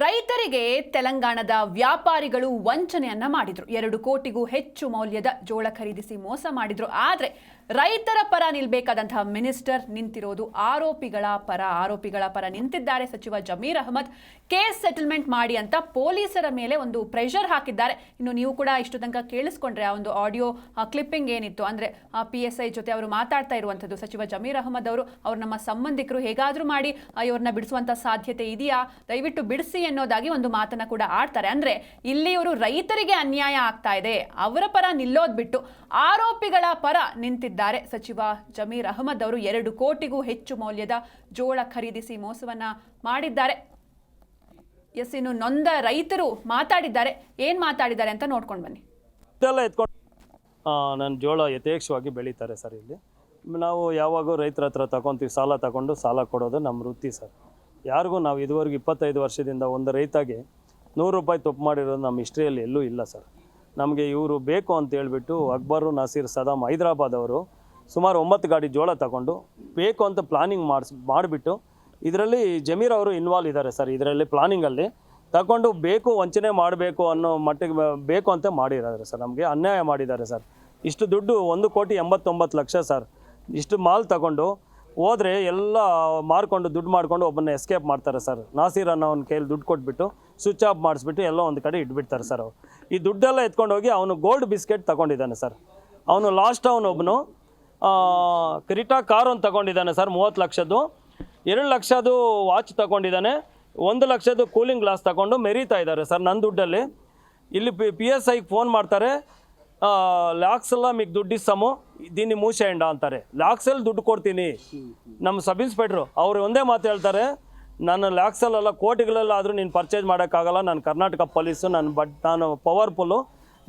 ರೈತರಿಗೆ ತೆಲಂಗಾಣದ ವ್ಯಾಪಾರಿಗಳು ವಂಚನೆಯನ್ನ ಮಾಡಿದ್ರು. ಎರಡು ಕೋಟಿಗೂ ಹೆಚ್ಚು ಮೌಲ್ಯದ ಜೋಳ ಖರೀದಿಸಿ ಮೋಸ ಮಾಡಿದ್ರು. ಆದ್ರೆ ರೈತರ ಪರ ನಿಲ್ಬೇಕಾದಂತಹ ಮಿನಿಸ್ಟರ್ ನಿಂತಿರೋದು ಆರೋಪಿಗಳ ಪರ. ಆರೋಪಿಗಳ ಪರ ನಿಂತಿದ್ದಾರೆ ಸಚಿವ ಜಮೀರ್ ಅಹಮದ್. ಕೇಸ್ ಸೆಟಲ್ಮೆಂಟ್ ಮಾಡಿ ಅಂತ ಪೊಲೀಸರ ಮೇಲೆ ಒಂದು ಪ್ರೆಷರ್ ಹಾಕಿದ್ದಾರೆ. ಇನ್ನು ನೀವು ಕೂಡ ಇಷ್ಟು ತನಕ ಕೇಳಿಸ್ಕೊಂಡ್ರೆ ಆ ಒಂದು ಆಡಿಯೋ ಕ್ಲಿಪ್ಪಿಂಗ್ ಏನಿತ್ತು? ಅಂದ್ರೆ ಪಿ ಎಸ್ ಐ ಜೊತೆ ಅವರು ಮಾತಾಡ್ತಾ ಇರುವಂಥದ್ದು ಸಚಿವ ಜಮೀರ್ ಅಹಮದ್ ಅವರು. ಅವ್ರು ನಮ್ಮ ಸಂಬಂಧಿಕರು ಹೇಗಾದ್ರೂ ಮಾಡಿ ಇವ್ರನ್ನ ಬಿಡಿಸುವಂತ ಸಾಧ್ಯತೆ ಇದೆಯಾ? ದಯವಿಟ್ಟು ಬಿಡಿಸಿ ಅನ್ನೋದಾಗಿ ಒಂದು ಮಾತನ್ನ ಕೂಡ ಆಡ್ತಾರೆ. ಅಂದ್ರೆ ಇಲ್ಲಿ ಇವರು ರೈತರಿಗೆ ಅನ್ಯಾಯ ಆಗ್ತಾ ಇದೆ. ಅವರ ಪರ ನಿಲ್ಲೋದ್ಬಿಟ್ಟು ಆರೋಪಿಗಳ ಪರ ನಿಂತಿದ್ದಾರೆ. ಸಚಿವ ಜಮೀರ್ ಅಹಮದ್ ಅವರು ಎರಡು ಕೋಟಿಗೂ ಹೆಚ್ಚು ಮೌಲ್ಯದ ಜೋಳ ಖರೀದಿಸಿ ಮೋಸವನ್ನ ಮಾಡಿದ್ದಾರೆ. ಎಸ್ ಇನ್ನು ನೊಂದ ರೈತರು ಮಾತಾಡಿದ್ದಾರೆ. ಏನ್ ಮಾತಾಡಿದ್ದಾರೆ ಅಂತ ನೋಡ್ಕೊಂಡು ಬನ್ನಿ. ನನ್ನ ಜೋಳ ಯಥೇಕ್ಷವಾಗಿ ಬೆಳೀತಾರೆ ಸರ್ ಇಲ್ಲಿ. ನಾವು ಯಾವಾಗೂ ರೈತರ ಹತ್ರ ತಗೊಂತೀವಿ ಸಾಲ ತಗೊಂಡು ಸಾಲ ಕೊಡೋದು ನಮ್ಮ ವೃತ್ತಿ ಸರ್. ಯಾರಿಗೂ ನಾವು ಇದುವರೆಗೂ ಇಪ್ಪತ್ತೈದು ವರ್ಷದಿಂದ ಒಂದು ರೈತಾಗೆ ನೂರು ರೂಪಾಯಿ ತಪ್ಪು ಮಾಡಿರೋದು ನಮ್ಮ ಹಿಸ್ಟ್ರಿಯಲ್ಲಿ ಎಲ್ಲೂ ಇಲ್ಲ ಸರ್. ನಮಗೆ ಇವರು ಬೇಕು ಅಂತ ಹೇಳ್ಬಿಟ್ಟು ಅಕ್ಬರು, ನಸೀರ್, ಸದಾಮ್ ಹೈದರಾಬಾದ್ ಅವರು ಸುಮಾರು ಒಂಬತ್ತು ಗಾಡಿ ಜೋಳ ತಗೊಂಡು ಬೇಕು ಅಂತ ಪ್ಲಾನಿಂಗ್ ಮಾಡಿಸ್, ಮಾಡಿಬಿಟ್ಟು ಇದರಲ್ಲಿ ಜಮೀರ್ ಅವರು ಇನ್ವಾಲ್ವ್ ಇದ್ದಾರೆ ಸರ್, ಇದರಲ್ಲಿ ಪ್ಲಾನಿಂಗಲ್ಲಿ ತಗೊಂಡು ಬೇಕು ವಂಚನೆ ಮಾಡಬೇಕು ಅನ್ನೋ ಮಟ್ಟಿಗೆ ಬೇಕು ಅಂತ ಮಾಡಿದ್ದಾರೆ ಸರ್, ನಮಗೆ ಅನ್ಯಾಯ ಮಾಡಿದ್ದಾರೆ ಸರ್. ಇಷ್ಟು ದುಡ್ಡು ಒಂದು ಕೋಟಿ ಎಂಬತ್ತೊಂಬತ್ತು ಲಕ್ಷ ಸರ್. ಇಷ್ಟು ಮಾಲ್ ತಗೊಂಡು ಹೋದ್ರೆ ಎಲ್ಲ ಮಾರ್ಕೊಂಡು ದುಡ್ಡು ಮಾಡ್ಕೊಂಡು ಒಬ್ಬನ ಎಸ್ಕೇಪ್ ಮಾಡ್ತಾರೆ ಸರ್ ನಾಸೀರ್ ಅನ್ನೋ ಅವ್ನ ಕೈಯಲ್ಲಿ ದುಡ್ಡು ಕೊಟ್ಬಿಟ್ಟು ಸ್ವಿಚ್ ಆಫ್ ಮಾಡಿಸ್ಬಿಟ್ಟು ಎಲ್ಲ ಒಂದು ಕಡೆ ಇಟ್ಬಿಡ್ತಾರೆ ಸರ್ ಅವ್ರು. ಈ ದುಡ್ಡೆಲ್ಲ ಎತ್ಕೊಂಡು ಹೋಗಿ ಅವನು ಗೋಲ್ಡ್ ಬಿಸ್ಕೆಟ್ ತಗೊಂಡಿದ್ದಾನೆ ಸರ್ ಅವನು ಲಾಸ್ಟ್ ಅವನೊಬ್ಬನು ಕ್ರಿಟಾ ಕಾರ್ ಒಂದು ತಗೊಂಡಿದ್ದಾನೆ ಸರ್ ಮೂವತ್ತು ಲಕ್ಷದ್ದು. ಎರಡು ಲಕ್ಷದ್ದು ವಾಚ್ ತಗೊಂಡಿದ್ದಾನೆ, ಒಂದು ಲಕ್ಷದ್ದು ಕೂಲಿಂಗ್ ಗ್ಲಾಸ್ ತಗೊಂಡು ಮೆರೀತಾ ಇದ್ದಾರೆ ಸರ್ ನನ್ನ ದುಡ್ಡಲ್ಲಿ. ಇಲ್ಲಿ ಪಿ ಪಿ ಎಸ್ ಐಗೆ ಫೋನ್ ಮಾಡ್ತಾರೆ లాక్స్లో మీకు ದುಡ್ಡು ఇస్తాము దీన్ని మూసేయండి ಅಂತಾರೆ. ಲಾಕ್ಸಲ್ಲಿ ದುಡ್ಡು ಕೊಡ್ತೀನಿ. ನಮ್ಮ ಸಬ್ ಇನ್ಸ್ಪೆಕ್ಟ್ರು, ಅವರು ಒಂದೇ ಮಾತು ಹೇಳ್ತಾರೆ ನಾನು ಲ್ಯಾಕ್ಸಲ್ಲೆಲ್ಲ ಕೋಟಿಗಳಲ್ಲಾದರೂ ನೀನು ಪರ್ಚೇಸ್ ಮಾಡೋಕ್ಕಾಗಲ್ಲ, ನಾನು ಕರ್ನಾಟಕ ಪೊಲೀಸು, ನಾನು ಬಟ್, ನಾನು ಪವರ್ಫುಲ್ಲು,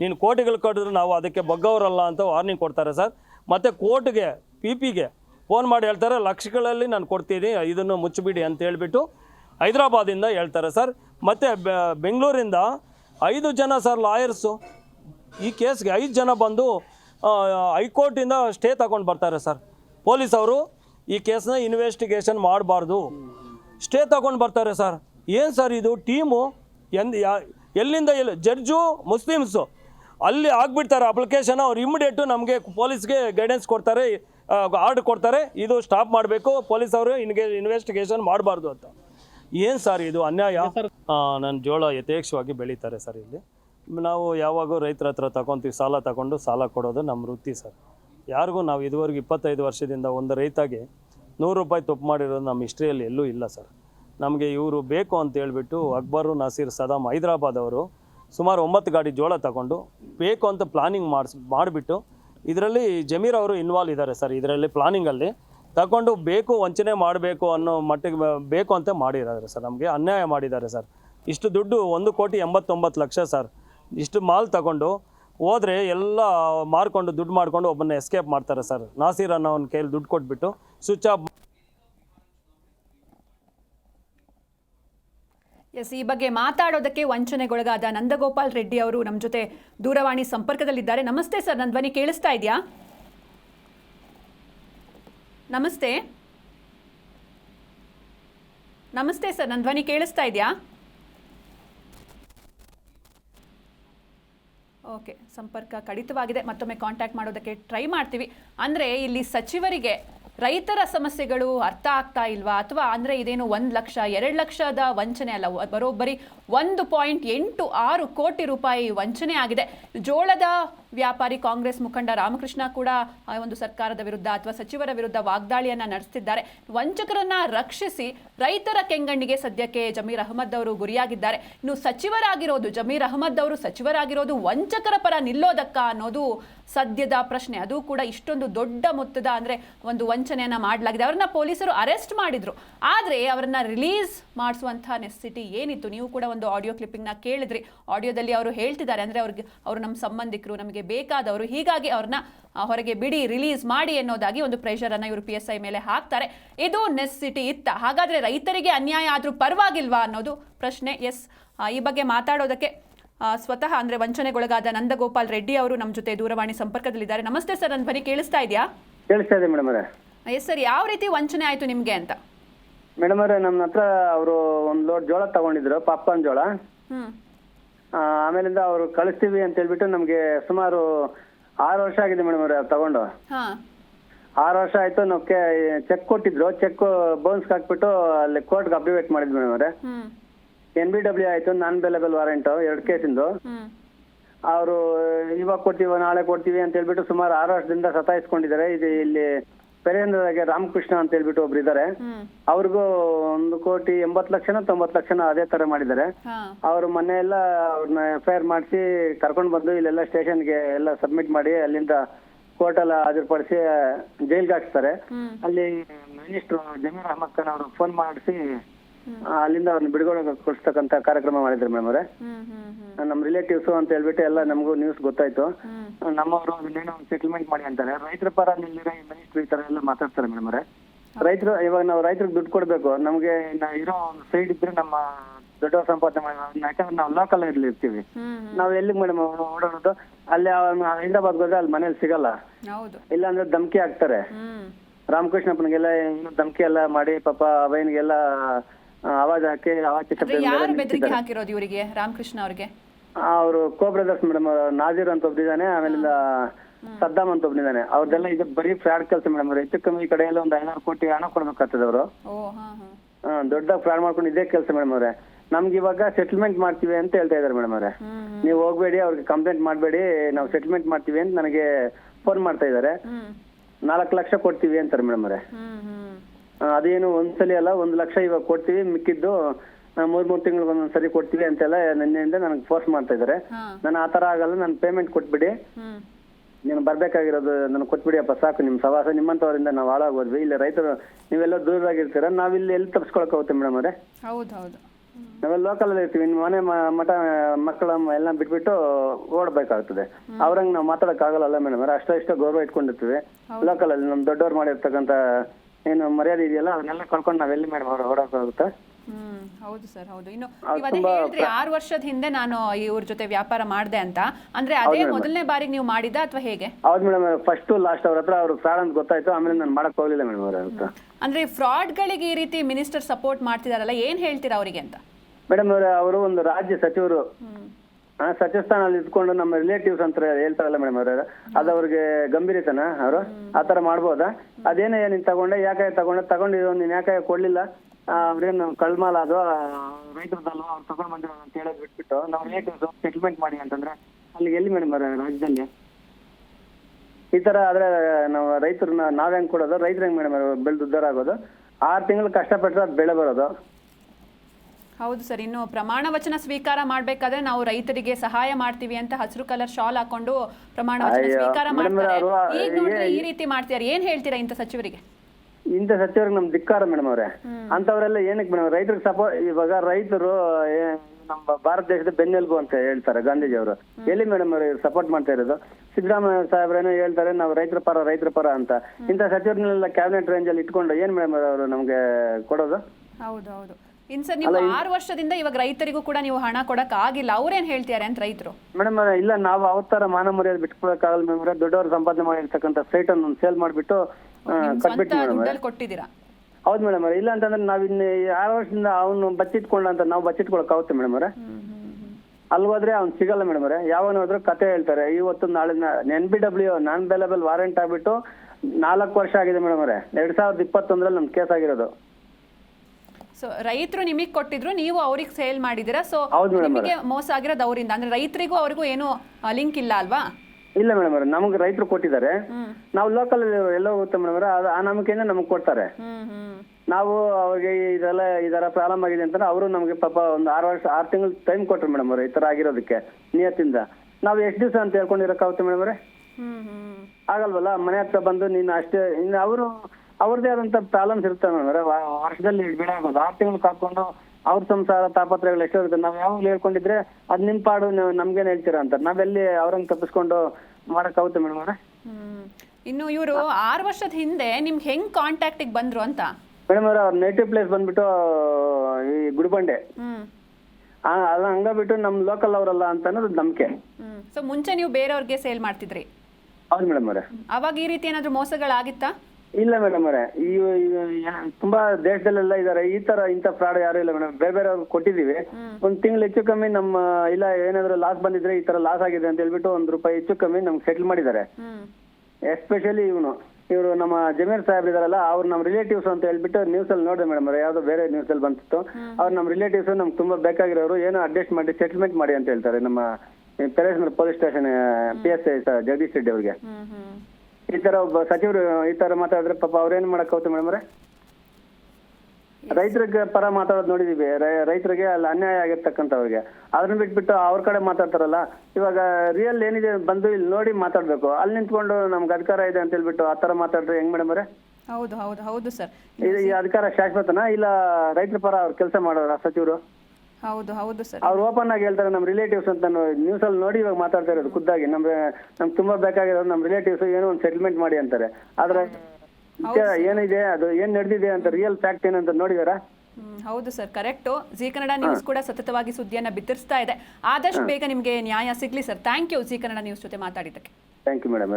ನೀನು ಕೋಟಿಗಳು ಕಡಿದ್ರೆ ನಾವು ಅದಕ್ಕೆ ಬಗ್ಗವರಲ್ಲ ಅಂತ ವಾರ್ನಿಂಗ್ ಕೊಡ್ತಾರೆ ಸರ್. ಮತ್ತು ಕೋರ್ಟ್ಗೆ, ಪಿ ಪಿಗೆ ಫೋನ್ ಮಾಡಿ ಹೇಳ್ತಾರೆ, ಲಕ್ಷಗಳಲ್ಲಿ ನಾನು ಕೊಡ್ತೀನಿ, ಇದನ್ನು ಮುಚ್ಚಿಬಿಡಿ ಅಂತ ಹೇಳಿಬಿಟ್ಟು ಹೈದರಾಬಾದಿಂದ ಹೇಳ್ತಾರೆ ಸರ್. ಮತ್ತು ಬೆಂಗಳೂರಿಂದ ಐದು ಜನ ಸರ್ ಲಾಯರ್ಸು ಈ ಕೇಸ್ಗೆ ಐದು ಜನ ಬಂದು ಹೈಕೋರ್ಟಿಂದ ಸ್ಟೇ ತಗೊಂಡು ಬರ್ತಾರೆ ಸರ್. ಪೊಲೀಸ್ ಅವರು ಈ ಕೇಸ್ನ ಇನ್ವೆಸ್ಟಿಗೇಷನ್ ಮಾಡಬಾರ್ದು. ಸ್ಟೇ ತಗೊಂಡು ಬರ್ತಾರೆ ಸರ್. ಏನು ಸರ್ ಇದು? ಟೀಮು ಎಂದು ಎಲ್ಲಿಂದ ಎಲ್ಲಿ ಜಡ್ಜು ಮುಸ್ಲಿಮ್ಸು ಅಲ್ಲಿ ಆಗ್ಬಿಡ್ತಾರೆ ಅಪ್ಲಿಕೇಶನ್ ಅವ್ರು ಇಮಿಡಿಯೇಟು ನಮಗೆ ಪೊಲೀಸ್ಗೆ ಗೈಡೆನ್ಸ್ ಕೊಡ್ತಾರೆ ಆರ್ಡರ್ ಕೊಡ್ತಾರೆ. ಇದು ಸ್ಟಾಪ್ ಮಾಡಬೇಕು. ಪೊಲೀಸ್ ಅವರು ಇನ್ಗೆ ಇನ್ವೆಸ್ಟಿಗೇಷನ್ ಮಾಡಬಾರ್ದು ಅಂತ. ಏನು ಸರ್ ಇದು ಅನ್ಯಾಯ? ನನ್ನ ಜೋಳ ಯಥೇಕ್ಷವಾಗಿ ಬೆಳೀತಾರೆ ಸರ್ ಇಲ್ಲಿ. ನಾವು ಯಾವಾಗೂ ರೈತರ ಹತ್ರ ತಗೊಂತೀವಿ, ಸಾಲ ತಗೊಂಡು ಸಾಲ ಕೊಡೋದು ನಮ್ಮ ವೃತ್ತಿ ಸರ್. ಯಾರಿಗೂ ನಾವು ಇದುವರೆಗೂ ಇಪ್ಪತ್ತೈದು ವರ್ಷದಿಂದ ಒಂದು ರೈತಾಗೆ ನೂರು ರೂಪಾಯಿ ತಪ್ಪು ಮಾಡಿರೋದು ನಮ್ಮ ಹಿಸ್ಟ್ರಿಯಲ್ಲಿ ಎಲ್ಲೂ ಇಲ್ಲ ಸರ್. ನಮಗೆ ಇವರು ಬೇಕು ಅಂತ ಹೇಳ್ಬಿಟ್ಟು ಅಕ್ಬರು ನಸೀರ್ ಸದಾಮ್ ಹೈದರಾಬಾದ್ ಅವರು ಸುಮಾರು ಒಂಬತ್ತು ಗಾಡಿ ಜೋಳ ತಗೊಂಡು ಬೇಕು ಅಂತ ಪ್ಲಾನಿಂಗ್ ಮಾಡಿಸ್, ಮಾಡಿಬಿಟ್ಟು ಇದರಲ್ಲಿ ಜಮೀರ್ ಅವರು ಇನ್ವಾಲ್ವ್ ಇದ್ದಾರೆ ಸರ್ ಇದರಲ್ಲಿ ಪ್ಲಾನಿಂಗಲ್ಲಿ ತಗೊಂಡು ಬೇಕು ವಂಚನೆ ಮಾಡಬೇಕು ಅನ್ನೋ ಮಟ್ಟಿಗೆ ಬೇಕು ಅಂತ ಮಾಡಿದ್ದಾರೆ ಸರ್ ನಮಗೆ, ಅನ್ಯಾಯ ಮಾಡಿದ್ದಾರೆ ಸರ್. ಇಷ್ಟು ದುಡ್ಡು ಒಂದು ಕೋಟಿ ಎಂಬತ್ತೊಂಬತ್ತು ಲಕ್ಷ ಸರ್. ಇಷ್ಟು ಮಾಲ್ ತಗೊಂಡು ಹೋದರೆ ಎಲ್ಲ ಮಾರ್ಕೊಂಡು ದುಡ್ಡು ಮಾಡಿಕೊಂಡು ಒಬ್ಬನ ಎಸ್ಕೇಪ್ ಮಾಡ್ತಾರೆ ಸರ್. ನಾಸೀರ್ ಅನ್ನೋ ಅವ್ನ ಕೈಯಲ್ಲಿ ದುಡ್ಡು ಕೊಟ್ಬಿಟ್ಟು ಸ್ವಿಚ್ ಆಫ್ ಎಸ್ ಈ ಬಗ್ಗೆ ಮಾತಾಡೋದಕ್ಕೆ ವಂಚನೆಗೊಳಗಾದ ನಂದಗೋಪಾಲ್ ರೆಡ್ಡಿ ಅವರು ನಮ್ಮ ಜೊತೆ ದೂರವಾಣಿ ಸಂಪರ್ಕದಲ್ಲಿದ್ದಾರೆ. ನಮಸ್ತೆ ಸರ್ ನನ್ನ ಧ್ವನಿ ಕೇಳಿಸ್ತಾ ಇದೆಯಾ? ನಮಸ್ತೆ. ನಮಸ್ತೆ ಸರ್ ನನ್ನ ಧ್ವನಿ ಕೇಳಿಸ್ತಾ ಇದೆಯಾ? ಓಕೆ, ಸಂಪರ್ಕ ಕಡಿತವಾಗಿದೆ. ಮತ್ತೊಮ್ಮೆ ಕಾಂಟ್ಯಾಕ್ಟ್ ಮಾಡೋದಕ್ಕೆ ಟ್ರೈ ಮಾಡ್ತೀವಿ. ಅಂದರೆ ಇಲ್ಲಿ ಸಚಿವರಿಗೆ ರೈತರ ಸಮಸ್ಯೆಗಳು ಅರ್ಥ ಆಗ್ತಾ ಇಲ್ವಾ? ಅಥವಾ ಅಂದರೆ ಇದೇನು ಒಂದು ಲಕ್ಷ, ಎರಡು ಲಕ್ಷದ ವಂಚನೆ ಅಲ್ಲ, ಬರೋಬ್ಬರಿ ಒಂದು ಪಾಯಿಂಟ್ ಎಂಟು ಆರು ಕೋಟಿ ರೂಪಾಯಿ ವಂಚನೆ ಆಗಿದೆ. ಜೋಳದ ವ್ಯಾಪಾರಿ ಕಾಂಗ್ರೆಸ್ ಮುಖಂಡ ರಾಮಕೃಷ್ಣ ಕೂಡ ಒಂದು ಸರ್ಕಾರದ ವಿರುದ್ಧ ಅಥವಾ ಸಚಿವರ ವಿರುದ್ಧ ವಾಗ್ದಾಳಿಯನ್ನ ನಡೆಸುತ್ತಿದ್ದಾರೆ ವಂಚಕರನ್ನ ರಕ್ಷಿಸಿ ರೈತರ ಕೆಂಗಣ್ಣಿಗೆ ಸದ್ಯಕ್ಕೆ ಜಮೀರ್ ಅಹಮದ್ ಅವರು ಗುರಿಯಾಗಿದ್ದಾರೆ. ಇನ್ನು ಸಚಿವರಾಗಿರೋದು ಜಮೀರ್ ಅಹಮದ್ ಅವರು, ಸಚಿವರಾಗಿರೋದು ವಂಚಕರ ಪರ ನಿಲ್ಲೋದಕ್ಕ ಅನ್ನೋದು ಸದ್ಯದ ಪ್ರಶ್ನೆ. ಅದು ಕೂಡ ಇಷ್ಟೊಂದು ದೊಡ್ಡ ಮೊತ್ತದ ಅಂದ್ರೆ ಒಂದು ವಂಚನೆಯನ್ನ ಮಾಡಲಾಗಿದೆ. ಅವರನ್ನ ಪೊಲೀಸರು ಅರೆಸ್ಟ್ ಮಾಡಿದ್ರು. ಆದರೆ ಅವರನ್ನ ರಿಲೀಸ್ ಮಾಡಿಸುವಂತಹ ನೆಸಿಟಿ ಏನಿತ್ತು? ನೀವು ಕೂಡ ಒಂದು ಆಡಿಯೋ ಕ್ಲಿಪ್ಪಿಂಗ್ನ ಕೇಳಿದ್ರಿ. ಆಡಿಯೋದಲ್ಲಿ ಅವರು ಹೇಳ್ತಿದ್ದಾರೆ ಅಂದ್ರೆ ಅವ್ರಿಗೆ, ಅವರು ನಮ್ಮ ಸಂಬಂಧಿಕರು, ನಮಗೆ ಬೇಕಾದವರು ಹೀಗಾಗಿ ಅವ್ರನ್ನ ಹೊರಗೆ ಬಿಡಿ ರಿಲೀಸ್ ಮಾಡಿ ಅನ್ನೋದಾಗಿ ಒಂದು ಪ್ರೆಷರ್ ಅನ್ನ ಇವರು ಪಿ ಎಸ್ ಐ ಮೇಲೆ ಹಾಕ್ತಾರೆ. ಇದು ನೆಸೆಸಿಟಿ ಇತ್ತ. ಹಾಗಾದ್ರೆ ರೈತರಿಗೆ ಅನ್ಯಾಯ ಆದ್ರೂ ಪರವಾಗಿಲ್ವಾ ಅನ್ನೋದು ಪ್ರಶ್ನೆ ಎಸ್ ಈ ಬಗ್ಗೆ ಮಾತಾಡೋದಕ್ಕೆ ಸ್ವತಃ ಅಂದ್ರೆ ವಂಚನೆಗೊಳಗಾದ ನಂದಗೋಪಾಲ್ ರೆಡ್ಡಿ ಅವರು ನಮ್ಮ ಜೊತೆ ದೂರವಾಣಿ ಸಂಪರ್ಕದಲ್ಲಿದ್ದಾರೆ. ನಮಸ್ತೆ ಸರ್ ನನ್ನ ಧ್ವನಿ ಕೇಳಿಸ್ತಾ ಇದೆಯಾ? ಕೇಳಿಸ್ತಾ ಇದೆ ಮೇಡಮ್ ಅವರೇ. ಎಸ್ ಸರ್ ಯಾವ ರೀತಿ ವಂಚನೆ ಆಯ್ತು ನಿಮ್ಗೆ ಅಂತ? ಮೇಡಮ್ ಅವರೇ ನಮ್ಮ ಹತ್ರ ಅವರು ಒಂದು ಲೋಡ್ ಜೋಳ ತಗೊಂಡಿದ್ರು ಪಾಪ್ಕಾರ್ನ್ ಜೋಳ. ಹ್ಮ್. ಆಮೇಲಿಂದ ಅವರು ಕಳಿಸ್ತೀವಿ ಅಂತ ಹೇಳ್ಬಿಟ್ಟು ನಮಗೆ ಸುಮಾರು ಆರು ವರ್ಷ ಆಗಿದೆ ಮೇಡಮ್ ಅವರೇ ತಗೊಂಡು. ಹಾ. ಆರು ವರ್ಷ ಆಯ್ತು ನಾವು ಚೆಕ್ ಕೊಟ್ಟಿದ್ರು. ಚೆಕ್ ಬೌನ್ಸ್ ಹಾಕ್ಬಿಟ್ಟು ಅಲ್ಲಿ ಕೋರ್ಟ್ಗೆ ಅಪ್ಡಿವೇಟ್ ಮಾಡಿದ್ವಿ ಮೇಡಮ್ ಅವ್ರೆ. ಹ್ಮ್. ಎನ್ ಬಿ ಡಬ್ಲ್ಯೂ ಆಯ್ತು ನಾನ್ ಬೆಲೆಬಲ್ ವಾರೆಂಟ್ ಎರಡು ಕೇಸಿಂದು ಹ್ಮ್. ಅವರು ಇವಾಗ ಕೊಡ್ತೀವಿ ನಾಳೆ ಕೊಡ್ತೀವಿ ಅಂತ ಹೇಳ್ಬಿಟ್ಟು ಸುಮಾರು ಆರು ವರ್ಷದಿಂದ ಸತಾಯಿಸ್ಕೊಂಡಿದ್ದಾರೆ. ಇದು ಇಲ್ಲಿ ಪೆರೇಂದ್ರದಾಗೆ ರಾಮಕೃಷ್ಣ ಅಂತ ಹೇಳ್ಬಿಟ್ಟು ಒಬ್ರು ಇದಾರೆ. ಅವ್ರಿಗೂ ಒಂದು ಕೋಟಿ ಎಂಬತ್ ಲಕ್ಷನ ತೊಂಬತ್ ಲಕ್ಷನ ಅದೇ ತರ ಮಾಡಿದ್ದಾರೆ. ಅವ್ರ ಮನೆ ಎಲ್ಲ ಅವ್ರನ್ನ ಎಫ್ ಐ ಆರ್ ಮಾಡಿಸಿ ಕರ್ಕೊಂಡು ಬಂದು ಇಲ್ಲೆಲ್ಲ ಸ್ಟೇಷನ್ಗೆ ಎಲ್ಲ ಸಬ್ಮಿಟ್ ಮಾಡಿ ಅಲ್ಲಿಂದ ಕೋರ್ಟೆಲ್ಲ ಹಾಜರುಪಡಿಸಿ ಜೈಲ್ಗೆ ಹಾಕ್ತಾರೆ ಅಲ್ಲಿ ಮಿನಿಸ್ಟರ್ ಜಮೀರ್ ಅಹಮದ್ ಖಾನ್ ಅವರು ಫೋನ್ ಮಾಡಿಸಿ ಅಲ್ಲಿಂದ ಅವ್ರನ್ನ ಬಿಡುಗಡೆ ಕೊಡಿಸ್ತಕ್ಕಂಥ ಕಾರ್ಯಕ್ರಮ ಮಾಡಿದ್ರು ಮೇಡಮ್ ಅವರೇ. ನಮ್ಮ ರಿಲೇಟಿವ್ಸ್ ಅಂತ ಹೇಳ್ಬಿಟ್ಟು ಎಲ್ಲ ನಮಗೂ ನ್ಯೂಸ್ ಗೊತ್ತಾಯ್ತು. ನಮ್ಮವರು ಒಂದು ಸೆಟಲ್ಮೆಂಟ್ ಮಾಡಿ ಅಂತಾರೆ. ರೈತರ ಪರ ನಿಲ್ಲಿರೋ ಈ ಮಿನಿಸ್ಟ್ರು ಈ ತರ ಎಲ್ಲ ಮಾತಾಡ್ತಾರೆ ಮೇಡಮ್ ಅವರೇ. ರೈತರು ಇವಾಗ ನಾವು ರೈತರಿಗೆ ದುಡ್ಡು ಕೊಡ್ಬೇಕು. ನಮಗೆ ಇರೋ ಒಂದು ಸೈಡ್ ಇದ್ರೆ ನಮ್ಮ ದೊಡ್ಡ ಸಂಪಾದನೆ ಮಾಡಿ ಯಾಕಂದ್ರೆ ನಾವು ಲೋಕಲ್ ಇರ್ಲಿ ಇರ್ತೀವಿ ನಾವ್ ಎಲ್ಲಿಗೆ ಮೇಡಮ್ ಓಡಾಡೋದು? ಅಲ್ಲಿ ಅವ್ನು ಹೈದ್ರಾಬಾದ್ ಹೋದ್ರೆ ಅಲ್ಲಿ ಮನೇಲಿ ಸಿಗಲ್ಲ. ಇಲ್ಲ ಅಂದ್ರೆ ಧಮ್ಕಿ ಹಾಕ್ತಾರೆ. ರಾಮಕೃಷ್ಣಪ್ಪನಿಗೆಲ್ಲ ಏನು ಧಮ್ಕಿ ಎಲ್ಲ ಮಾಡಿ ಪಾಪ ಅವನಿಗೆಲ್ಲ ಅವಾಜ್ ಹಾಕಿ ಅವಾಜ್ ಯಾರು ಬೆದರಿಕೆ ಹಾಕಿರೋದು ಇವರಿಗೆ ರಾಮಕೃಷ್ಣ ಅವ್ರಿಗೆ? ಅವರು ಕೋ ಬ್ರದರ್ಸ್ ಮೇಡಮ್ ನಾಜೀರ್ ಅಂತ ಒಬ್ರಿದ್ದಾನೆ ಆಮೇಲಿಂದ ಸದ್ದಾಮ್ ಅಂತ ಒಬ್ನಿದ್ದಾನೆ ಅವ್ರದ್ದೆಲ್ಲ ಇದು ಬರೀ ಫ್ರಾಡ್ ಕೆಲಸ ಮೇಡಮ್ ಹೆಚ್ಚು ಕಮ್ಮಿ ಈ ಕಡೆ ಎಲ್ಲ ಒಂದು ಐನೂರು ಕೋಟಿ ಹಣ ಕೊಡ್ಬೇಕಾಗ್ತದೆ ಅವರು. ದೊಡ್ಡ ಫ್ರಾಡ್ ಮಾಡ್ಕೊಂಡು ಇದೇ ಕೆಲಸ ಮೇಡಮ್ ಅವ್ರೆ. ನಮ್ಗೆ ಇವಾಗ ಸೆಟಲ್ಮೆಂಟ್ ಮಾಡ್ತೀವಿ ಅಂತ ಹೇಳ್ತಾ ಇದಾರೆ ಮೇಡಮ್ ಅವರೇ. ನೀವು ಹೋಗ್ಬೇಡಿ ಅವ್ರಿಗೆ ಕಂಪ್ಲೇಂಟ್ ಮಾಡಬೇಡಿ ನಾವು ಸೆಟಲ್ಮೆಂಟ್ ಮಾಡ್ತೀವಿ ಅಂತ ನನಗೆ ಫೋನ್ ಮಾಡ್ತಾ ಇದ್ದಾರೆ. ನಾಲ್ಕು ಲಕ್ಷ ಕೊಡ್ತೀವಿ ಅಂತಾರೆ ಮೇಡಮ್ ಅವರೇ. ಅದೇನು ಒಂದ್ಸಲಿ ಅಲ್ಲ ಒಂದು ಲಕ್ಷ ಇವಾಗ ಕೊಡ್ತೀವಿ ಮಿಕ್ಕಿದ್ದು ಮೂರ್ ಮೂರ್ ತಿಂಗಳು ಒಂದೊಂದ್ ಸರಿ ಕೊಡ್ತೀವಿ ಅಂತೆಲ್ಲ ನಿನ್ನೆಯಿಂದ ನನಗೆ ಫೋರ್ಸ್ ಮಾಡ್ತಾ ಇದಾರೆ. ನಾನು ಆ ಥರ ಆಗಲ್ಲ ನಾನು ಪೇಮೆಂಟ್ ಕೊಟ್ಬಿಡಿ. ನೀನು ಬರ್ಬೇಕಾಗಿರೋದು ಕೊಟ್ಬಿಡಿ ಕೊಟ್ಬಿಡಿಯಪ್ಪ ಸಾಕು ನಿಮ್ಮ ಸವಾಸ. ನಿಮ್ಮಂತವರಿಂದ ನಾವು ಹಾಳಾಗೋದ್ವಿ ಇಲ್ಲಿ ರೈತರು ನೀವೆಲ್ಲ ದೂರದಾಗಿರ್ತೀರ ಇಲ್ಲಿ ಎಲ್ಲಿ ತಪ್ಸ್ಕೊಳಕ್ ಹೋಗುತ್ತೆ ಮೇಡಮ್ ಅವರೇ? ನಾವೆಲ್ಲ ಲೋಕಲಲ್ಲಿ ಇರ್ತೀವಿ. ನಿಮ್ಮ ಮನೆ ಮಠ ಮಕ್ಕಳ ಎಲ್ಲ ಬಿಟ್ಬಿಟ್ಟು ಓಡಬೇಕಾಗ್ತದೆ. ಅವ್ರಂಗೆ ನಾವು ಮಾತಾಡಕ್ಕಾಗಲ್ಲ ಮೇಡಮ್ ಅವರೇ? ಅಷ್ಟೋ ಇಷ್ಟೋ ಗೌರವ ಇಟ್ಕೊಂಡಿರ್ತೀವಿ. ಲೋಕಲಲ್ಲಿ ನಮ್ಮ ದೊಡ್ಡವ್ರು ಮಾಡಿರ್ತಕ್ಕಂಥ ಏನು ಮರ್ಯಾದೆ ಇದೆಯಲ್ಲ ಅದನ್ನೆಲ್ಲ ಕಳ್ಕೊಂಡು ನಾವೆಲ್ಲಿ ಮೇಡಮ್ ಅವ್ರು ಓಡೋಕ್ಕಾಗುತ್ತೆ ಹ್ಮ್ ಹೌದು ಸರ್ ಹೌದು. ಇನ್ನು ನೀವು ಅದೇ ಹೇಳಿದ್ರಿ ಆರು ವರ್ಷದ ಹಿಂದೆ ನಾನು ಇವ್ರ ಜೊತೆ ವ್ಯಾಪಾರ ಮಾಡಿದೆ ಅಂತ. ಅಂದ್ರೆ ಅದೇ ಮೊದಲನೇ ಬಾರಿಗೆ ನೀವು ಮಾಡಿದ ಅಥವಾ ಹೇಗೆ? ಹೌದು ಮೇಡಮ್ ಫಸ್ಟ್ ಲಾಸ್ಟ್ ಅವ್ರ ಹತ್ರ ಅವ್ರ ಫ್ರಾಡ್ ಅಂತ ಗೊತ್ತಾಯ್ತು ಆಮೇಲೆ ನಾನು ಮಾಡಕ್ ಹೋಗಲಿಲ್ಲ ಮೇಡಮ್ ಅವ್ರ ಅಂದ್ರೆ ಅಂದ್ರೆ ಫ್ರಾಡ್ಗಳಿಗೆ ಈ ರೀತಿ ಮಿನಿಸ್ಟರ್ ಸಪೋರ್ಟ್ ಮಾಡ್ತಿದಾರಲ್ಲ ಏನ್ ಹೇಳ್ತೀರಾ ಅವರಿಗೆ ಅಂತ? ಮೇಡಮ್ ಅವ್ರೆ ಅವರು ಒಂದು ರಾಜ್ಯ ಸಚಿವರು. ಸಚಿವ ಸ್ಥಾನದಲ್ಲಿ ಇದ್ಕೊಂಡು ನಮ್ಮ ರಿಲೇಟಿವ್ಸ್ ಅಂತ ಹೇಳ್ತಾರಲ್ಲ ಮೇಡಮ್ ಅವ್ರ, ಅದು ಅವ್ರಿಗೆ ಗಂಭೀರತನ ಅವರು, ಆ ತರ ಮಾಡ್ಬೋದಾ? ಅದೇನೇ ನೀನ್ ತಗೊಂಡೆ ಯಾಕೆ ತಗೊಂಡೆ, ತಗೊಂಡಿರೋ ನೀನ್ ಯಾಕೆ ಕೊಡ್ಲಿಲ್ಲ? ಅವ್ರೇನು ಕಳ್ಮಾಲ ಅದು ರೈತರದಲ್ವಾ ಅವ್ರು ತಗೊಂಡ್ ಬಂದಿರೋ ಅಂತ ಹೇಳೋದು ಬಿಟ್ಬಿಟ್ಟು, ನಾವು ರಿಲೇಟಿವ್ಸ್ ಸೆಟಲ್ಮೆಂಟ್ ಮಾಡಿ ಅಂತಂದ್ರೆ ಅಲ್ಲಿ ಎಲ್ಲಿ ಮೇಡಮ್ ಅವ್ರ ರಾಜ್ಯದಲ್ಲಿ? ಈ ತರ ಆದ್ರೆ ನಾವು ರೈತರನ್ನ ನಾವ್ ಹೆಂಗ್ ಕೊಡೋದು? ರೈತರು ಹೆಂಗ್ ಮೇಡಮ್ ಬೆಳೆದು ಉದ್ದಾರ ಆಗೋದು? ಆರು ತಿಂಗಳು ಕಷ್ಟಪಟ್ಟರೆ ಅದು ಬೆಳೆ ಬರೋದು. ಹೌದು ಸರ್. ಇನ್ನು ಪ್ರಮಾಣ ವಚನ ಸ್ವೀಕಾರ ಮಾಡಬೇಕಾದ್ರೆ ನಾವು ರೈತರಿಗೆ ಸಹಾಯ ಮಾಡ್ತೀವಿ ಅಂತ ಹಸಿರು ಕಲರ್ ಶಾಲ್ ಹಾಕೊಂಡು ಪ್ರಮಾಣ ವಚನ ಸ್ವೀಕಾರ ಮಾಡ್ತಾರೆ. ಈಗ ನೋಡ್ರಿ ಈ ರೀತಿ ಮಾಡ್ತಿದ್ದಾರೆ ಏನ್ ಹೇಳ್ತೀರಾ ಇಂಥ ಸಚಿವರಿಗೆ? ಇಂಥ ಸಚಿವರಿಗೆ ನಮ್ ಧಿಕ್ಕಾರ ಮೇಡಮ್ ಅವ್ರೆ. ಅಂತವರೆಲ್ಲ ಏನಕ್ಕೆ ಮೇಡಮ್ ರೈತರಿಗೆ ಸಪೋರ್ಟ್ ಇವಾಗ ರೈತರು ನಮ್ಮ ಭಾರತ ದೇಶದ ಬೆನ್ನೆಲುಬು ಅಂತ ಹೇಳ್ತಾರೆ ಗಾಂಧೀಜಿ ಅವರು. ಎಲ್ಲಿ ಮೇಡಮ್ ಅವರು ಸಪೋರ್ಟ್ ಮಾಡ್ತಾ ಇರೋದು? ಸಿದ್ದರಾಮಯ್ಯ ಸಾಹೇಬ್ರೇನೋ ಹೇಳ್ತಾರೆ ನಾವು ರೈತರ ಪರ ರೈತರ ಪರ ಅಂತ. ಇಂಥ ಸಚಿವರನ್ನೆಲ್ಲ ಕ್ಯಾಬಿನೆಟ್ ರೇಂಜ್ ಅಲ್ಲಿ ಇಟ್ಕೊಂಡು ಏನ್ ಮೇಡಮ್ ಅವರು ನಮ್ಗೆ ಕೊಡೋದು? ಹೌದು ಹೌದು. ಇನ್ ಸರ್ ನೀವು ಆರು ವರ್ಷದಿಂದ ಇವಾಗ ರೈತರಿಗೂ ಕೂಡ ನೀವು ಹಣ ಕೊಡಕ್ ಆಗಿಲ್ಲ. ಅವ್ರೇನ್ ಹೇಳ್ತಿದ್ದಾರೆ ಅಂತ ರೈತರು? ಮೇಡಮ್ ಇಲ್ಲ ನಾವು ಅವತ್ತರ ಮಾನ ಮರ್ಯಾದೆ ಬಿಟ್ಕೊಳಕ್ಕಾಗಲ್ಲ ಮೇಡಮ್. ಅವ್ರೆ ದೊಡ್ಡವರು ಸಂಪಾದನೆ ಮಾಡಿರ್ತಕ್ಕಂಥ ಸೈಟ್ ಅನ್ನು ಸೇಲ್ ಮಾಡ್ಬಿಟ್ಟು ಕಟ್ಬಿಟ್ಟು ಮೇಡಮ್ ಕೊಟ್ಟಿದ್ದೀರಾ? ಹೌದು ಮೇಡಮ್ ಇಲ್ಲ ಅಂತಂದ್ರೆ ನಾವ್ ಇನ್ನು ಆರು ವರ್ಷದಿಂದ ಅವನು ಬಚ್ಚಿಟ್ಕೊಂಡ ಅಂತ ನಾವು ಬಚ್ಚಿಟ್ಕೊಳಕ್ ಆಗುತ್ತೆ ಮೇಡಮ್ ಅವ್ರೆ. ಅಲ್ಲಿ ಹೋದ್ರೆ ಅವ್ನು ಸಿಗಲ್ಲ ಮೇಡಮ್ ಅವ್ರೆ. ಯಾವಾಗ ಹೋದ್ರು ಕತೆ ಹೇಳ್ತಾರೆ. ಇವತ್ತು ನಾಳೆ N B W non bailable warrant ಆಗ್ಬಿಟ್ಟು ನಾಲ್ಕು ವರ್ಷ ಆಗಿದೆ ಮೇಡಮ್ ಅವರೇ. ಎರಡ್ ಸಾವಿರದ ಇಪ್ಪತ್ತೊಂದ್ರಲ್ಲಿ ನಮ್ ಕೇಸ್ ಆಗಿರೋದು. ಸೊ ರೈತರು ನಿಮಗೆ ಕೊಟ್ಟಿದ್ರು ನೀವು ಅವ್ರಿಗೆ ಸೇಲ್ ಮಾಡಿದಿರಾ. ಸೊ ಹೌದು ನಿಮಗೆ ಮೋಸ ಆಗಿರೋದು ಅವರಿಂದ. ಅಂದ್ರೆ ರೈತರಿಗೂ ಅವ್ರಿಗೂ ಏನು ಲಿಂಕ್ ಇಲ್ಲ ಅಲ್ವಾ? ಇಲ್ಲ ಮೇಡಮ್ ಅವ್ರೆ. ನಮ್ಗೆ ರೈತರು ಕೊಟ್ಟಿದ್ದಾರೆ. ನಾವು ಲೋಕಲ್ ಎಲ್ಲ ಹೋಗುತ್ತೆ ಮೇಡಮ್ ಅವರ. ಅದು ಆ ನಂಬಿಕೆಯಿಂದ ನಮಗೆ ಕೊಡ್ತಾರೆ. ಹ್ಮ್ ಹ್ಮ್. ನಾವು ಅವ್ರಿಗೆ ಇದೆಲ್ಲ ಇದರ ಪ್ರಾಬ್ಲಮ್ ಆಗಿದೆ ಅಂತ ಅವರು ನಮಗೆ ಪಾಪ ಒಂದು ಆರು ವರ್ಷ ಆರು ತಿಂಗಳು ಟೈಮ್ ಕೊಟ್ರು ಮೇಡಮ್ ಅವ್ರೆ ಈ ತರ ಆಗಿರೋದಕ್ಕೆ ನಿಯತ್ತಿಂದ. ನಾವು ಎಷ್ಟು ದಿವಸ ಅಂತ ಹೇಳ್ಕೊಂಡಿರಕ್ಕಾಗುತ್ತೆ ಮೇಡಮ್ ಅವ್ರೆ? ಹ್ಮ್ ಹ್ಮ್. ಆಗಲ್ವಲ್ಲ? ಮನೆ ಹತ್ರ ಬಂದು ನೀನು ಅಷ್ಟೇ ಇನ್ನು ಅವರು ಅವ್ರದ್ದೇ ಆದಂತ ಪ್ರಾಬ್ಲಮ್ಸ್ ಇರುತ್ತೆ ಅಂದ್ರೆ ವರ್ಷದಲ್ಲಿ ಬಿಡಾಗೋದು. ಆರು ತಿಂಗಳು ಕಾಕೊಂಡು ಅವ್ರ ಸಂಸಾರ ತಾಪತ್ರಗಳು ಎಷ್ಟೋ ಇರುತ್ತೆ. ನಾವು ಯಾವಾಗಲೂ ಹೇಳ್ಕೊಂಡಿದ್ರೆ ಅದ್ ನಿಮ್ ಪಾಡು ನೀವು ನಮ್ಗೇನ್ ಹೇಳ್ತೀರಾ ಅಂತ. ನಾವೆಲ್ಲಿ ಅವ್ರಂಗ್ ತಪ್ಪಿಸ್ಕೊಂಡು ಮಾಡಕ್ಕಾಗುತ್ತೆ ಮೇಡಮ್ ಅವ್ರೆ? ಇನ್ನು ಇವರು ಆರು ವರ್ಷದ ಹಿಂದೆ ನಿಮ್ಗೆ ಹೆಂಗ್ ಕಾಂಟ್ಯಾಕ್ಟಿಗೆ ಬಂದ್ರು ಅಂತ? ಮೇಡಮ್ ಅವ್ರ ಅವ್ರ ನೇಟಿವ್ ಪ್ಲೇಸ್ ಬಂದ್ಬಿಟ್ಟು ಈ ಗುಡಿಬಂಡೆ. ಅದ್ ಹಂಗ ಬಿಟ್ಟು ನಮ್ ಲೋಕಲ್ ಅವರಲ್ಲ ಅಂತ ಅನ್ನೋದು ನಂಬಿಕೆ. ಸೊ ಮುಂಚೆ ನೀವು ಬೇರೆಯವ್ರಿಗೆ ಸೇಲ್ ಮಾಡ್ತಿದ್ರಿ? ಹೌದು ಮೇಡಮ್ ಅವ್ರೆ. ಅವಾಗ ಈ ರೀತಿ ಏನಾದ್ರು ಮೋಸಗಳಾಗಿತ್ತಾ? ಇಲ್ಲ ಮೇಡಮ್ ಅವರೇ ಈ ತುಂಬಾ ದೇಶದಲ್ಲೆಲ್ಲ ಇದಾರೆ ಈ ತರ ಇಂಥ ಫ್ರಾಡ್ ಯಾರು ಇಲ್ಲ ಮೇಡಮ್ ಬೇರೆ ಬೇರೆ ಅವ್ರಿಗೆ ಕೊಟ್ಟಿದೀವಿ ಒಂದ್ ತಿಂಗಳು ಹೆಚ್ಚು ಕಮ್ಮಿ ನಮ್ಮ ಇಲ್ಲ ಏನಾದ್ರು ಲಾಸ್ ಬಂದಿದ್ರೆ ಈ ತರ ಲಾಸ್ ಆಗಿದೆ ಅಂತ ಹೇಳ್ಬಿಟ್ಟು ಒಂದ್ ರೂಪಾಯಿ ಹೆಚ್ಚು ಕಮ್ಮಿ ನಮ್ಗೆ ಸೆಟ್ಲ್ ಮಾಡಿದ್ದಾರೆ. ಎಸ್ಪೆಷಲಿ ಇವನು. ಇವರು ನಮ್ಮ ಜಮೀರ್ ಸಾಹೇಬ್ ಇದಾರಲ್ಲ ಅವ್ರು ನಮ್ಮ ರಿಲೇಟಿವ್ಸ್ ಅಂತ ಹೇಳ್ಬಿಟ್ಟು ನ್ಯೂಸ್ ಅಲ್ಲಿ ನೋಡಿದೆ ಮೇಡಮ್ ಯಾವ್ದೋ ಬೇರೆ ನ್ಯೂಸ್ ಅಲ್ಲಿ ಬಂತಿತ್ತು ಅವ್ರು ನಮ್ಮ ರಿಲೇಟಿವ್ಸ್ ನಮ್ಗೆ ತುಂಬಾ ಬೇಕಾಗಿರೋರು ಏನೋ ಅಡ್ಜಸ್ಟ್ ಮಾಡಿ ಸೆಟಲ್ಮೆಂಟ್ ಮಾಡಿ ಅಂತ ಹೇಳ್ತಾರೆ ನಮ್ಮ Peresandra police station P S I Jagadish Reddy ಅವ್ರಿಗೆ. ಈ ತರ ಒಬ್ಬ ಸಚಿವರು ಈ ತರ ಮಾತಾಡಿದ್ರೆ ಪಾಪ ಅವ್ರೇನ್ ಮಾಡಕ್ ಹೋಗ್ತಾರೆ ಮೇಡಮ್ ಅವರೇ? ರೈತರಿಗೆ ಪರ ಮಾತಾಡೋದು ನೋಡಿದೀವಿ. ರೈತರಿಗೆ ಅಲ್ಲಿ ಅನ್ಯಾಯ ಆಗಿರ್ತಕ್ಕಂಥವ್ರಿಗೆ. ಅದನ್ನ ಬಿಟ್ಬಿಟ್ಟು ಅವ್ರ ಕಡೆ ಮಾತಾಡ್ತಾರಲ್ಲ ಇವಾಗ ರಿಯಲ್ ಏನಿದೆ ಬಂದು ಇಲ್ಲಿ ನೋಡಿ ಮಾತಾಡ್ಬೇಕು. ಅಲ್ಲಿ ನಿಂತ್ಕೊಂಡು ನಮ್ಗೆ ಅಧಿಕಾರ ಇದೆ ಅಂತ ಹೇಳ್ಬಿಟ್ಟು ಆ ತರ ಮಾತಾಡ್ರೆ ಹೆಂಗ್ ಮೇಡಮ್ ಅವರೇ? ಹೌದು ಹೌದು ಹೌದು ಸರ್. ಈ ಅಧಿಕಾರ ಶಾಶ್ವತನಾ? ಇಲ್ಲ ರೈತರ ಪರ ಅವ್ರು ಕೆಲಸ ಮಾಡೋರ ಸಚಿವರು? ಹೌದು ಹೌದು ಸರ್. ಅವ್ರು ಓಪನ್ ಆಗಿ ಹೇಳ್ತಾರೆ ನಮ್ಮ ರಿಲೇಟಿವ್ಸ್ ಅಂತ ನ್ಯೂಸ್ ಅಲ್ಲಿ ನೋಡಿ ಇವಾಗ ಮಾತಾಡ್ತಾ ಇರೋದು ಖುದ್ದಾಗಿ. ನಮ್ಗೆ ನಮ್ಗೆ ತುಂಬಾ ಬೇಕಾಗಿರೋದು ನಮ್ಮ ರಿಲೇಟಿವ್ಸ್ ಏನೋ ಒಂದು ಸೆಟಲ್ಮೆಂಟ್ ಮಾಡಿ ಅಂತಾರೆ. ಆದ್ರೆ ಏನಿದೆ ಅದು ಏನ್ ನಡೆದಿದೆ ಅಂತ ರಿಯಲ್ ಫ್ಯಾಕ್ಟ್ ಏನಂತ ನೋಡಿದಾರಾ? ಹೌದು sir correct Zee Kannada news ಕೂಡ ಸತತವಾಗಿ ಸುದ್ದಿಯನ್ನ ಬಿತ್ತರಿಸ್ತಾ ಇದೆ. ಆದಷ್ಟು ಬೇಗ ನಿಮಗೆ ನ್ಯಾಯ ಸಿಗ್ಲಿ sir. Thank you Zee Kannada news ಜೊತೆ ಮಾತಾಡಿದ್ದಕ್ಕೆ. Thank you madam